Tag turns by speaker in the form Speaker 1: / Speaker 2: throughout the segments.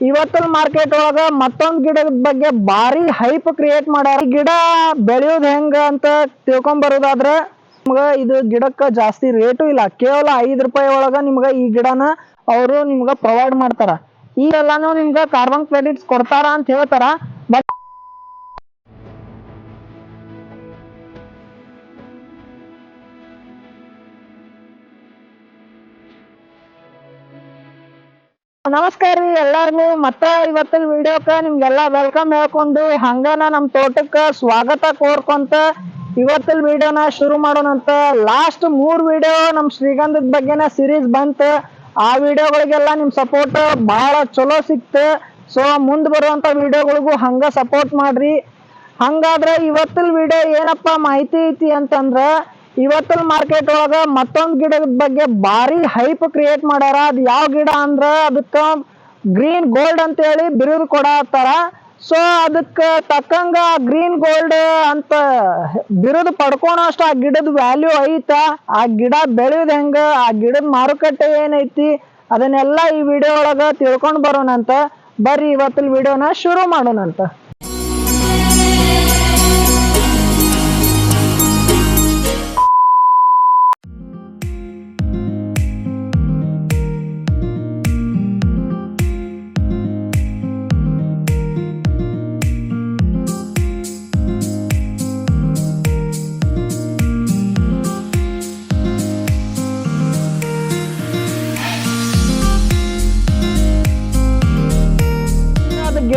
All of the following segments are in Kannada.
Speaker 1: ಇವತ್ತಿನ ಮಾರ್ಕೆಟ್ ಒಳಗ ಮತ್ತೊಂದ್ ಗಿಡದ ಬಗ್ಗೆ ಭಾರಿ ಹೈಪ್ ಕ್ರಿಯೇಟ್ ಮಾಡ್ಯಾರ. ಗಿಡ ಬೆಳೆಯೋದ್ ಹೆಂಗ ಅಂತ ತಿಳ್ಕೊಂಡ್ ಬರೋದಾದ್ರ ನಿಮ್ಗ ಇದು ಗಿಡಕ್ಕ ಜಾಸ್ತಿ ರೇಟು ಇಲ್ಲ. ಕೇವಲ ಐದ್ ರೂಪಾಯಿ ಒಳಗ ನಿಮ್ಗ ಈ ಗಿಡನ ಅವರು ನಿಮ್ಗ ಪ್ರೊವೈಡ್ ಮಾಡ್ತಾರ. ಈ ಎಲ್ಲಾನು ನಿಮ್ಗ ಕಾರ್ಬನ್ ಕ್ರೆಡಿಟ್ಸ್ ಕೊಡ್ತಾರ ಅಂತ ಹೇಳ್ತಾರ. ನಮಸ್ಕಾರ ರೀ ಎಲ್ಲಾರ್ಗು ಮತ್ತ ಇವತ್ತಿನ ವಿಡಿಯೋಕ್ಕೆ ನಿಮ್ಗೆಲ್ಲ ವೆಲ್ಕಮ್ ಹೇಳ್ಕೊಂಡು ಹಂಗನ ನಮ್ ತೋಟಕ್ಕ ಸ್ವಾಗತ ಕೋರ್ಕೊಂತ ಇವತ್ತಿನ ವಿಡಿಯೋನ ಶುರು ಮಾಡೋಣಂತ ಲಾಸ್ಟ್ ಮೂರ್ ವಿಡಿಯೋ ನಮ್ಮ ಶ್ರೀಗಂಧದ ಬಗ್ಗೆನ ಸಿರೀಸ್ ಬಂತ. ಆ ವಿಡಿಯೋಗಳಿಗೆಲ್ಲ ನಿಮ್ ಸಪೋರ್ಟ್ ಬಹಳ ಚಲೋ ಸಿಕ್ತ. ಸೊ ಮುಂದ್ ಬರುವಂತ ವಿಡಿಯೋಗಳಿಗೂ ಹಂಗ ಸಪೋರ್ಟ್ ಮಾಡ್ರಿ. ಹಂಗಾದ್ರೆ ಇವತ್ತಿನ ವಿಡಿಯೋ ಏನಪ್ಪ ಮಾಹಿತಿ ಐತಿ ಅಂತಂದ್ರ ಇವತ್ತಿನ ಮಾರ್ಕೆಟ್ ಒಳಗ ಮತ್ತೊಂದ್ ಗಿಡದ ಬಗ್ಗೆ ಭಾರಿ ಹೈಪ್ ಕ್ರಿಯೇಟ್ ಮಾಡ್ಯಾರ. ಅದ್ ಯಾವ ಗಿಡ ಅಂದ್ರ ಅದಕ್ಕ ಗ್ರೀನ್ ಗೋಲ್ಡ್ ಅಂತ ಹೇಳಿ ಬಿರುದು ಕೊಡತ್ತಾರ. ಸೊ ಅದಕ್ಕ ತಕ್ಕಂಗ ಗ್ರೀನ್ ಗೋಲ್ಡ್ ಅಂತ ಬಿರುದು ಪಡ್ಕೊಳೋಷ್ಟು ಆ ಗಿಡದ ವ್ಯಾಲ್ಯೂ ಐತ. ಆ ಗಿಡ ಬೆಳೆಯೋದ್ ಹೆಂಗ? ಆ ಗಿಡದ ಮಾರುಕಟ್ಟೆ ಏನೈತಿ ಅದನ್ನೆಲ್ಲ ಈ ವಿಡಿಯೋ ಒಳಗ ತಿಳ್ಕೊಂಡ್ ಬರೋಣಂತ. ಬರ್ರಿ, ಇವತ್ತಿನ ವಿಡಿಯೋನ ಶುರು ಮಾಡೋಣಂತ.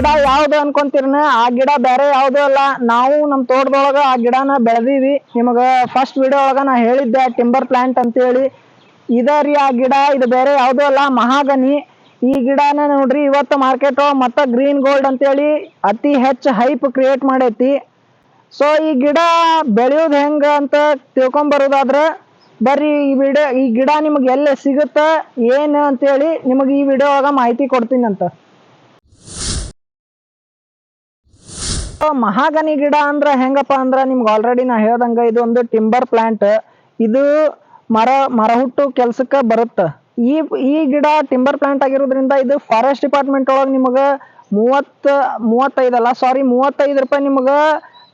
Speaker 1: ಗಿಡ ಯಾವ್ದು ಅನ್ಕೊಂತೀರನ? ಆ ಗಿಡ ಬೇರೆ ಯಾವ್ದು ಅಲ್ಲ. ನಾವು ನಮ್ ತೋಟದೊಳಗ ಆ ಗಿಡನ ಬೆಳೆದೀವಿ. ನಿಮಗ ಫಸ್ಟ್ ವಿಡಿಯೋ ಒಳಗ ನಾ ಹೇಳಿದ್ದೆ ಟಿಂಬರ್ ಪ್ಲಾಂಟ್ ಅಂತೇಳಿ. ಇದ ರೀ ಆ ಗಿಡ, ಇದು ಬೇರೆ ಯಾವ್ದು ಅಲ್ಲ, ಮಹಾಗನಿ. ಈ ಗಿಡನ ನೋಡ್ರಿ, ಇವತ್ತು ಮಾರ್ಕೆಟ್ ಮತ್ತ ಗ್ರೀನ್ ಗೋಲ್ಡ್ ಅಂತೇಳಿ ಅತಿ ಹೆಚ್ಚು ಹೈಪ್ ಕ್ರಿಯೇಟ್ ಮಾಡೈತಿ. ಸೊ ಈ ಗಿಡ ಬೆಳೆಯೋದ್ ಹೆಂಗ ಅಂತ ತಿಳ್ಕೊಂಬರೋದಾದ್ರೆ, ಬರ್ರಿ ಈ ವಿಡಿಯೋ ಈ ಗಿಡ ನಿಮ್ಗೆ ಎಲ್ಲಿ ಸಿಗುತ್ತ, ಏನು ಅಂತೇಳಿ ನಿಮಗೆ ಈ ವಿಡಿಯೋ ಒಳಗ ಮಾಹಿತಿ ಕೊಡ್ತೀನಿ ಅಂತ ಮಹಾಗನಿ ಗಿಡ ಅಂದ್ರ ಹೆಂಗಪ್ಪ ಅಂದ್ರ ನಿಮ್ಗೆ ಆಲ್ರೆಡಿ ನಾ ಹೇಳ್ದಂಗ ಇದು ಒಂದು ಟಿಂಬರ್ ಪ್ಲಾಂಟ್ ಇದು ಮರ ಮರ ಹುಟ್ಟು ಕೆಲ್ಸಕ್ಕ ಬರುತ್ತ. ಈ ಈ ಗಿಡ ಟಿಂಬರ್ ಪ್ಲಾಂಟ್ ಆಗಿರೋದ್ರಿಂದ ಇದು ಫಾರೆಸ್ಟ್ ಡಿಪಾರ್ಟ್ಮೆಂಟ್ ಒಳಗೆ ನಿಮಗೆ ಮೂವತ್ತ ಮೂವತ್ತೈದಲ್ಲ ಸಾರಿ ಮೂವತ್ತೈದು ರೂಪಾಯಿ ನಿಮಗೆ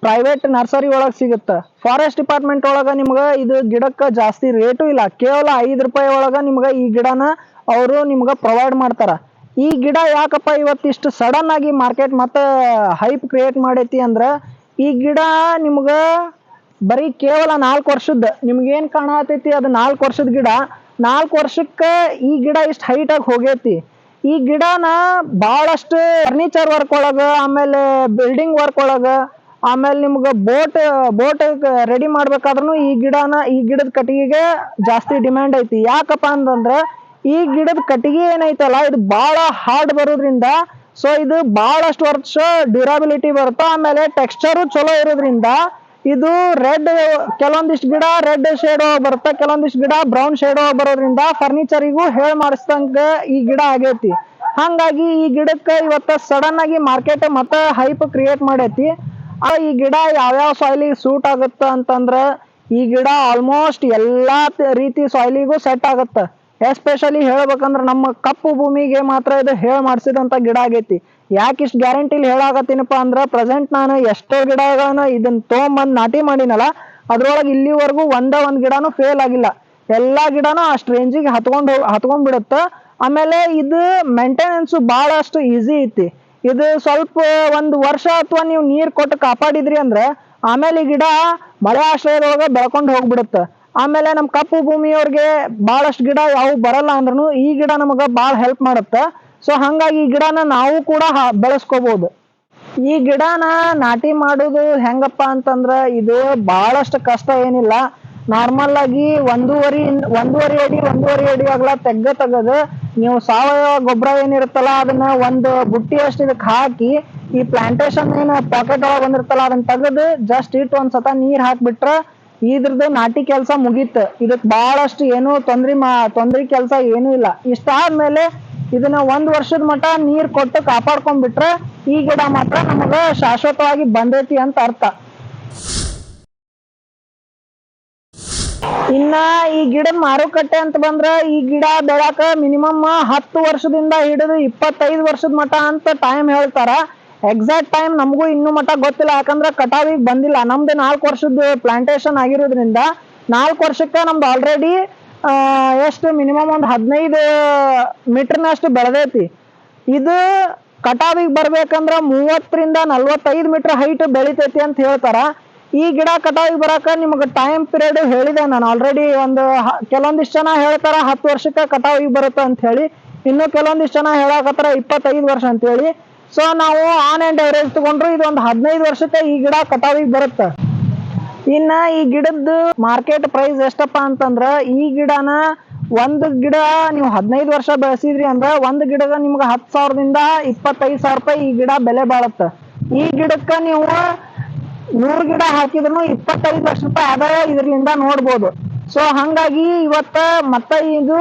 Speaker 1: ಪ್ರೈವೇಟ್ ನರ್ಸರಿ ಒಳಗೆ ಸಿಗುತ್ತೆ. ಫಾರೆಸ್ಟ್ ಡಿಪಾರ್ಟ್ಮೆಂಟ್ ಒಳಗ ನಿಮ್ಗ ಇದು ಗಿಡಕ್ಕೆ ಜಾಸ್ತಿ ರೇಟು ಇಲ್ಲ. ಕೇವಲ ಐದು ರೂಪಾಯಿ ಒಳಗ ನಿಮ್ಗ ಈ ಗಿಡನ ಅವರು ನಿಮ್ಗೆ ಪ್ರೊವೈಡ್ ಮಾಡ್ತಾರ. ಈ ಗಿಡ ಯಾಕಪ್ಪ ಇವತ್ತಿಷ್ಟು ಸಡನ್ ಆಗಿ ಮಾರ್ಕೆಟ್ ಮತ್ತೆ ಹೈಪ್ ಕ್ರಿಯೇಟ್ ಮಾಡೈತಿ ಅಂದ್ರೆ ಈ ಗಿಡ ನಿಮ್ಗೆ ಬರೀ ಕೇವಲ ನಾಲ್ಕು ವರ್ಷದ ನಿಮ್ಗೇನು ಕಾಣತೈತಿ? ಅದು ನಾಲ್ಕು ವರ್ಷದ ಗಿಡ. ನಾಲ್ಕು ವರ್ಷಕ್ಕೆ ಈ ಗಿಡ ಇಷ್ಟು ಹೈಟ್ ಆಗಿ ಹೋಗೈತಿ. ಈ ಗಿಡನ ಬಹಳಷ್ಟು ಫರ್ನಿಚರ್ ವರ್ಕ್ ಒಳಗೆ, ಆಮೇಲೆ ಬಿಲ್ಡಿಂಗ್ ವರ್ಕ್ ಒಳಗೆ, ಆಮೇಲೆ ನಿಮ್ಗೆ ಬೋಟ್ ಬೋಟ್ ರೆಡಿ ಮಾಡ್ಬೇಕಾದ್ರೂ ಈ ಗಿಡನ, ಈ ಗಿಡದ ಕಟ್ಟಿಗೆಗೆ ಜಾಸ್ತಿ ಡಿಮ್ಯಾಂಡ್ ಐತಿ. ಯಾಕಪ್ಪ ಅಂತಂದ್ರ ಈ ಗಿಡದ ಕಟ್ಟಿಗೆ ಏನೈತಲ್ಲ, ಇದು ಬಹಳ ಹಾರ್ಡ್ ಬರೋದ್ರಿಂದ ಸೊ ಇದು ಬಹಳಷ್ಟು ವರ್ಷ ಡ್ಯೂರಬಿಲಿಟಿ ಬರುತ್ತೆ, ಆಮೇಲೆ ಟೆಕ್ಸ್ಚರು ಚಲೋ ಇರೋದ್ರಿಂದ, ಇದು ರೆಡ್ ಕೆಲವೊಂದಿಷ್ಟು ಗಿಡ ರೆಡ್ ಶೇಡ್ ಬರುತ್ತೆ, ಕೆಲವೊಂದಿಷ್ಟು ಗಿಡ ಬ್ರೌನ್ ಶೇಡ್ ಬರೋದ್ರಿಂದ ಫರ್ನಿಚರಿಗೂ ಹೇಳ್ ಮಾಡಿಸ್ದಂಗ ಈ ಗಿಡ ಆಗೈತಿ. ಹಂಗಾಗಿ ಈ ಗಿಡಕ್ಕೆ ಇವತ್ತ ಸಡನ್ ಆಗಿ ಮಾರ್ಕೆಟ್ ಮತ್ತೆ ಹೈಪ್ ಕ್ರಿಯೇಟ್ ಮಾಡೈತಿ. ಆ ಈ ಗಿಡ ಯಾವ್ಯಾವ ಸಾಯ್ಲಿ ಸೂಟ್ ಆಗುತ್ತ ಅಂತಂದ್ರ, ಈ ಗಿಡ ಆಲ್ಮೋಸ್ಟ್ ಎಲ್ಲಾ ರೀತಿ ಸಾಯ್ಲಿಗೂ ಸೆಟ್ ಆಗುತ್ತ. ಎಸ್ಪೆಷಲಿ ಹೇಳ್ಬೇಕಂದ್ರೆ ನಮ್ಮ ಕಪ್ಪು ಭೂಮಿಗೆ ಮಾತ್ರ ಇದು ಹೇಳ್ ಮಾಡಿಸಿದಂಥ ಗಿಡ ಆಗೈತಿ. ಯಾಕೆ ಇಷ್ಟು ಗ್ಯಾರಂಟಿಲಿ ಹೇಳಾಕತ್ತೀನಪ್ಪ ಅಂದ್ರೆ ಪ್ರೆಸೆಂಟ್ ನಾನು ಎಷ್ಟೋ ಗಿಡಗಳನ್ನ ಇದನ್ನ ತೊಗೊಂಬಂದು ನಾಟಿ ಮಾಡಿನಲ್ಲ, ಅದ್ರೊಳಗೆ ಇಲ್ಲಿವರೆಗೂ ಒಂದೇ ಒಂದು ಗಿಡನೂ ಫೇಲ್ ಆಗಿಲ್ಲ. ಎಲ್ಲಾ ಗಿಡನೂ ಅಷ್ಟ್ ರೇಂಜಿಗೆ ಹತ್ಕೊಂಡು ಹತ್ಕೊಂಡ್ಬಿಡುತ್ತೆ ಹತ್ಕೊಂಡ್ ಬಿಡುತ್ತ. ಆಮೇಲೆ ಇದು ಮೇಂಟೆನೆನ್ಸ್ ಬಹಳಷ್ಟು ಈಸಿ ಐತಿ. ಇದು ಸ್ವಲ್ಪ ಒಂದು ವರ್ಷ ಅಥವಾ ನೀವು ನೀರು ಕೊಟ್ಟು ಕಾಪಾಡಿದ್ರಿ ಅಂದ್ರೆ, ಆಮೇಲೆ ಈ ಗಿಡ ಮಳೆ ಆಶ್ರಯದೊಳಗೆ ಬೆಳ್ಕೊಂಡು ಹೋಗ್ಬಿಡುತ್ತ. ಆಮೇಲೆ ನಮ್ಮ ಕಪ್ಪು ಭೂಮಿಯವ್ರಿಗೆ ಬಹಳಷ್ಟು ಗಿಡ ಯಾವ ಬರಲ್ಲ ಅಂದ್ರೂ ಈ ಗಿಡ ನಮಗೆ ಭಾಳ ಹೆಲ್ಪ್ ಮಾಡುತ್ತ. ಸೊ ಹಂಗಾಗಿ ಈ ಗಿಡನ ನಾವು ಕೂಡ ಬೆಳೆಸ್ಕೋಬಹುದು ಈ ಗಿಡನ ನಾಟಿ ಮಾಡೋದು ಹೆಂಗಪ್ಪ ಅಂತಂದ್ರೆ ಇದು ಬಹಳಷ್ಟು ಕಷ್ಟ ಏನಿಲ್ಲ. ನಾರ್ಮಲ್ ಆಗಿ ಒಂದೂವರೆ ಒಂದೂವರೆ ಅಡಿ ಒಂದೂವರೆ ಅಡಿ ಅಗಲ ತೆಗ್ಗ ತೆಗದು ನೀವು ಸಾವಯವ ಗೊಬ್ಬರ ಏನಿರುತ್ತಲ್ಲ ಅದನ್ನ ಒಂದು ಬುಟ್ಟಿ ಅಷ್ಟು ಇದಕ್ಕೆ ಹಾಕಿ ಈ ಪ್ಲಾಂಟೇಶನ್ ಏನು ಪಾಕೆಟ್ ಒಳಗೆ ಬಂದಿರ್ತಲ್ಲ ಅದನ್ನ ತೆಗೆದು ಜಸ್ಟ್ ಇಟ್ಟು ಒಂದ್ಸತ ನೀರ್ ಹಾಕ್ಬಿಟ್ರ ಇದ್ರದ್ದು ನಾಟಿ ಕೆಲಸ ಮುಗೀತು. ಇದಕ್ ಬಹಳಷ್ಟು ಏನು ತೊಂದ್ರೆ ಮಾ, ತೊಂದ್ರೆ ಕೆಲಸ ಏನು ಇಲ್ಲ. ಇಷ್ಟಾದ್ಮೇಲೆ ಇದನ್ನ ಒಂದ್ ವರ್ಷದ ಮಟ್ಟ ನೀರ್ ಕೊಟ್ಟು ಕಾಪಾಡ್ಕೊಂಡ್ಬಿಟ್ರೆ ಈ ಗಿಡ ಮಾತ್ರ ನಮಗ ಶಾಶ್ವತವಾಗಿ ಬಂದೈತಿ ಅಂತ ಅರ್ಥ. ಇನ್ನ ಈ ಗಿಡ ಮಾರುಕಟ್ಟೆ ಅಂತ ಬಂದ್ರ ಈ ಗಿಡ ಬೆಳಕ ಮಿನಿಮಮ್ ಹತ್ತು ವರ್ಷದಿಂದ ಹಿಡಿದು ಇಪ್ಪತ್ತೈದು ವರ್ಷದ ಮಟ್ಟ ಅಂತ ಟೈಮ್ ಹೇಳ್ತಾರ. ಎಕ್ಸಾಕ್ಟ್ ಟೈಮ್ ನಮಗೂ ಇನ್ನು ಮಟ್ಟ ಗೊತ್ತಿಲ್ಲ, ಯಾಕಂದ್ರೆ ಕಟಾವಿಗೆ ಬಂದಿಲ್ಲ. ನಮ್ದು ನಾಲ್ಕು ವರ್ಷದ ಪ್ಲಾಂಟೇಶನ್ ಆಗಿರೋದ್ರಿಂದ ನಾಲ್ಕು ವರ್ಷಕ್ಕೆ ನಮ್ದು ಆಲ್ರೆಡಿ ಎಷ್ಟು ಮಿನಿಮಮ್ ಒಂದು ಹದಿನೈದು ಮೀಟರ್ನಷ್ಟು ಬೆಳೆದೈತಿ. ಇದು ಕಟಾವಿಗೆ ಬರ್ಬೇಕಂದ್ರ ಮೂವತ್ತರಿಂದ ನಲ್ವತ್ತೈದು ಮೀಟರ್ ಹೈಟ್ ಬೆಳಿತೈತಿ ಅಂತ ಹೇಳ್ತಾರ. ಈ ಗಿಡ ಕಟಾವಿಗೆ ಬರಾಕ ನಿಮಗೆ ಟೈಮ್ ಪೀರಿಯಡ್ ಹೇಳಿದೆ ನಾನು. ಆಲ್ರೆಡಿ ಒಂದು ಕೆಲವೊಂದಿಷ್ಟು ಜನ ಹೇಳ್ತಾರ ಹತ್ತು ವರ್ಷಕ್ಕೆ ಕಟಾವಿಗೆ ಬರುತ್ತೆ ಅಂತ ಹೇಳಿ. ಇನ್ನು ಕೆಲವೊಂದಿಷ್ಟು ಜನ ಹೇಳಕತ್ತಾರ ಇಪ್ಪತ್ತೈದು ವರ್ಷ ಅಂತ ಹೇಳಿ ಸೊ ನಾವು ಆನ್ ಆ್ಯಂಡ್ ಅವರೇಜ್ ತಗೊಂಡ್ರು ಇದು ಒಂದು ಹದಿನೈದು ವರ್ಷಕ್ಕೆ ಈ ಗಿಡ ಕಟಾವಿಗೆ ಬರುತ್ತೆ. ಇನ್ನ ಈ ಗಿಡದ್ದು ಮಾರ್ಕೆಟ್ ಪ್ರೈಸ್ ಎಷ್ಟಪ್ಪ ಅಂತಂದ್ರ ಈ ಗಿಡನ ಒಂದು ಗಿಡ ನೀವು ಹದಿನೈದು ವರ್ಷ ಬೆಳೆಸಿದ್ರಿ ಅಂದ್ರ ಒಂದು ಗಿಡದ ನಿಮ್ಗೆ ಹತ್ತು ಸಾವಿರದಿಂದ ಇಪ್ಪತ್ತೈದು ಸಾವಿರ ರೂಪಾಯಿ ಈ ಗಿಡ ಬೆಲೆ ಬಾಳತ್ತ. ಈ ಗಿಡಕ್ಕೆ ನೀವು ನೂರು ಗಿಡ ಹಾಕಿದ್ರು ಇಪ್ಪತ್ತೈದು ಲಕ್ಷ ರೂಪಾಯಿ ಆದಾಯ ಇದರಿಂದ ನೋಡ್ಬೋದು. ಸೊ ಹಂಗಾಗಿ ಇವತ್ತ ಮತ್ತೆ ಇದು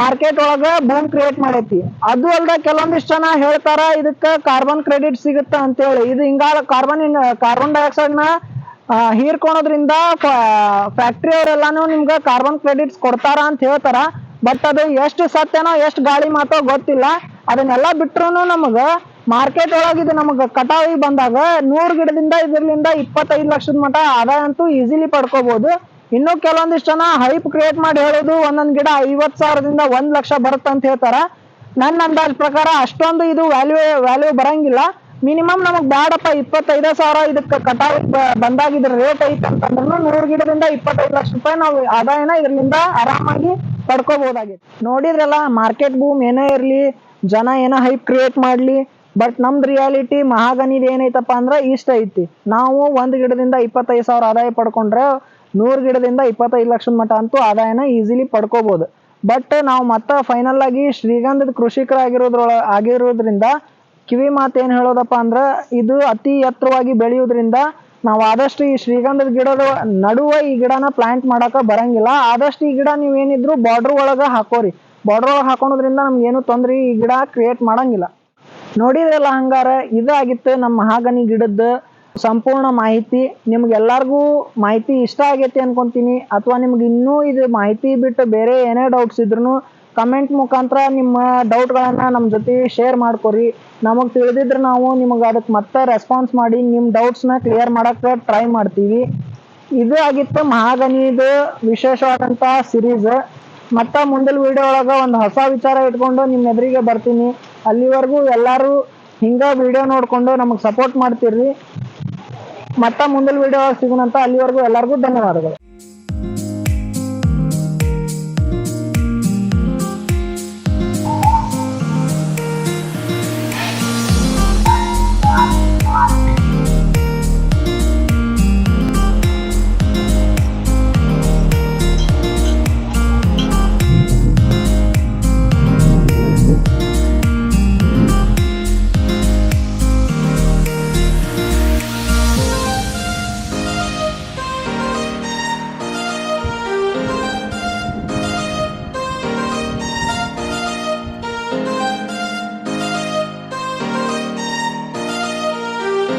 Speaker 1: ಮಾರ್ಕೆಟ್ ಒಳಗ ಬೂಮ್ ಕ್ರಿಯೇಟ್ ಮಾಡೈತಿ. ಅದು ಅಲ್ದ ಕೆಲವೊಂದಿಷ್ಟು ಜನ ಹೇಳ್ತಾರ, ಇದಕ್ಕ ಕಾರ್ಬನ್ ಕ್ರೆಡಿಟ್ ಸಿಗುತ್ತ ಅಂತೇಳಿ. ಇದು ಇಂಗಾಲ ಕಾರ್ಬನ್ ಕಾರ್ಬನ್ ಡೈಆಕ್ಸೈಡ್ನ ಹೀರ್ಕೊಳೋದ್ರಿಂದ ಫ್ಯಾಕ್ಟ್ರಿ ಅವರೆಲ್ಲಾನು ನಿಮ್ಗೆ ಕಾರ್ಬನ್ ಕ್ರೆಡಿಟ್ಸ್ ಕೊಡ್ತಾರ ಅಂತ ಹೇಳ್ತಾರ. ಬಟ್ ಅದು ಎಷ್ಟು ಸತ್ಯನೋ, ಎಷ್ಟು ಗಾಳಿ ಮಾತೋ ಗೊತ್ತಿಲ್ಲ. ಅದನ್ನೆಲ್ಲ ಬಿಟ್ರು ನಮಗ ಮಾರ್ಕೆಟ್ ಒಳಗೆ ಇದು ನಮಗ ಕಟಾವಿಗೆ ಬಂದಾಗ ನೂರು ಗಿಡದಿಂದ ಇದರಿಂದ ಇಪ್ಪತ್ತೈದು ಲಕ್ಷದ ಮಟ ಆದಾಯ ಅಂತೂ ಈಸಿಲಿ ಪಡ್ಕೋಬಹುದು ಇನ್ನು ಕೆಲವೊಂದಿಷ್ಟು ಜನ ಹೈಪ್ ಕ್ರಿಯೇಟ್ ಮಾಡಿ ಹೇಳೋದು ಒಂದೊಂದು ಗಿಡ ಐವತ್ತು ಸಾವಿರದಿಂದ ಒಂದ್ ಲಕ್ಷ ಬರುತ್ತೆ ಅಂತ ಹೇಳ್ತಾರ. ನನ್ನ ಅಂದಾಜ್ ಪ್ರಕಾರ ಅಷ್ಟೊಂದು ಇದು ವ್ಯಾಲ್ಯೂ ವ್ಯಾಲ್ಯೂ ಬರಂಗಿಲ್ಲ. ಮಿನಿಮಮ್ ನಮಗ್ ಬ್ಯಾಡಪ್ಪ ಇಪ್ಪತ್ತೈದು ಸಾವಿರ ಇದಕ್ಕೆ ಕಟಾವ್ ಬಂದಾಗ ಇದ್ರ ರೇಟ್ ಐತೆ ಅಂತಂದ್ರೂ ನೂರು ಗಿಡದಿಂದ ಇಪ್ಪತ್ತೈದು ಲಕ್ಷ ರೂಪಾಯಿ ನಾವು ಆದಾಯನ ಇದರಿಂದ ಆರಾಮಾಗಿ ಪಡ್ಕೋಬಹುದಾಗಿತ್ತು ನೋಡಿದ್ರಲ್ಲ ಮಾರ್ಕೆಟ್ ಬೂಮ್ ಏನೇ ಇರ್ಲಿ, ಜನ ಏನೋ ಹೈಪ್ ಕ್ರಿಯೇಟ್ ಮಾಡ್ಲಿ ಬಟ್ ನಮ್ದು ರಿಯಾಲಿಟಿ ಮಹಾಗನಿದ್ ಏನೈತಪ್ಪ ಅಂದ್ರೆ ಇಷ್ಟ ಐತಿ. ನಾವು ಒಂದ್ ಗಿಡದಿಂದ ಇಪ್ಪತ್ತೈದು ಸಾವಿರ ಆದಾಯ ಪಡ್ಕೊಂಡ್ರೆ ನೂರು ಗಿಡದಿಂದ ಇಪ್ಪತ್ತೈದು ಲಕ್ಷದ ಮಟ್ಟ ಅಂತೂ ಆದಾಯನ ಈಸಿಲಿ ಪಡ್ಕೋಬಹುದು ಬಟ್ ನಾವು ಮತ್ತೆ ಫೈನಲ್ ಆಗಿ ಶ್ರೀಗಂಧದ ಕೃಷಿಕರಾಗಿರೋದ್ರೊಳ, ಆಗಿರೋದ್ರಿಂದ ಕಿವಿ ಮಾತು ಏನ್ ಹೇಳೋದಪ್ಪ ಅಂದ್ರ ಇದು ಅತಿ ಎತ್ತರವಾಗಿ ಬೆಳೆಯೋದ್ರಿಂದ ನಾವು ಆದಷ್ಟು ಈ ಶ್ರೀಗಂಧದ ಗಿಡದ ನಡುವ ಈ ಗಿಡನ ಪ್ಲಾಂಟ್ ಮಾಡಕ ಬರಂಗಿಲ್ಲ. ಆದಷ್ಟು ಈ ಗಿಡ ನೀವೇನಿದ್ರು ಬಾರ್ಡರ್ ಒಳಗ ಹಾಕೋರಿ. ಬಾರ್ಡರ್ ಒಳಗೆ ಹಾಕೋದ್ರಿಂದ ನಮ್ಗೆ ಏನು ತೊಂದ್ರೆ ಈ ಗಿಡ ಕ್ರಿಯೇಟ್ ಮಾಡಂಗಿಲ್ಲ. ನೋಡಿದ್ರಲ್ಲ ಹಂಗಾರ ಇದಾಗಿತ್ತು ನಮ್ಮ ಮಹಾಗನಿ ಗಿಡದ ಸಂಪೂರ್ಣ ಮಾಹಿತಿ ನಿಮ್ಗೆಲ್ಲರಿಗೂ ಮಾಹಿತಿ ಇಷ್ಟ ಆಗೈತಿ ಅನ್ಕೊಂತೀನಿ. ಅಥವಾ ನಿಮ್ಗೆ ಇನ್ನೂ ಇದು ಮಾಹಿತಿ ಬಿಟ್ಟು ಬೇರೆ ಏನೇ ಡೌಟ್ಸ್ ಇದ್ರು ಕಮೆಂಟ್ ಮುಖಾಂತರ ನಿಮ್ಮ ಡೌಟ್ಗಳನ್ನು ನಮ್ಮ ಜೊತೆ ಶೇರ್ ಮಾಡ್ಕೊರಿ. ನಮಗೆ ತಿಳಿದಿದ್ರೆ ನಾವು ನಿಮಗೆ ಅದಕ್ಕೆ ಮತ್ತೆ ರೆಸ್ಪಾನ್ಸ್ ಮಾಡಿ ನಿಮ್ಮ ಡೌಟ್ಸ್ನ ಕ್ಲಿಯರ್ ಮಾಡೋಕ್ಕೆ ಟ್ರೈ ಮಾಡ್ತೀವಿ. ಇದು ಆಗಿತ್ತು ಮಹಾಗನಿದು ವಿಶೇಷವಾದಂಥ ಸಿರೀಸ್ ಮತ್ತೆ ಮುಂದಿನ ವಿಡಿಯೋ ಒಳಗೆ ಒಂದು ಹೊಸ ವಿಚಾರ ಇಟ್ಕೊಂಡು ನಿಮ್ಮ ಎದುರಿಗೆ ಬರ್ತೀನಿ. ಅಲ್ಲಿವರೆಗೂ ಎಲ್ಲರೂ ಹಿಂಗೆ ವಿಡಿಯೋ ನೋಡ್ಕೊಂಡು ನಮಗೆ ಸಪೋರ್ಟ್ ಮಾಡ್ತೀರ್ರಿ. ಮತ್ತ ಮುಂದಿನ ವಿಡಿಯೋ ಸಿಗೋಣಂತ ಅಲ್ಲಿವರೆಗೂ ಎಲ್ಲರಿಗೂ ಧನ್ಯವಾದಗಳು.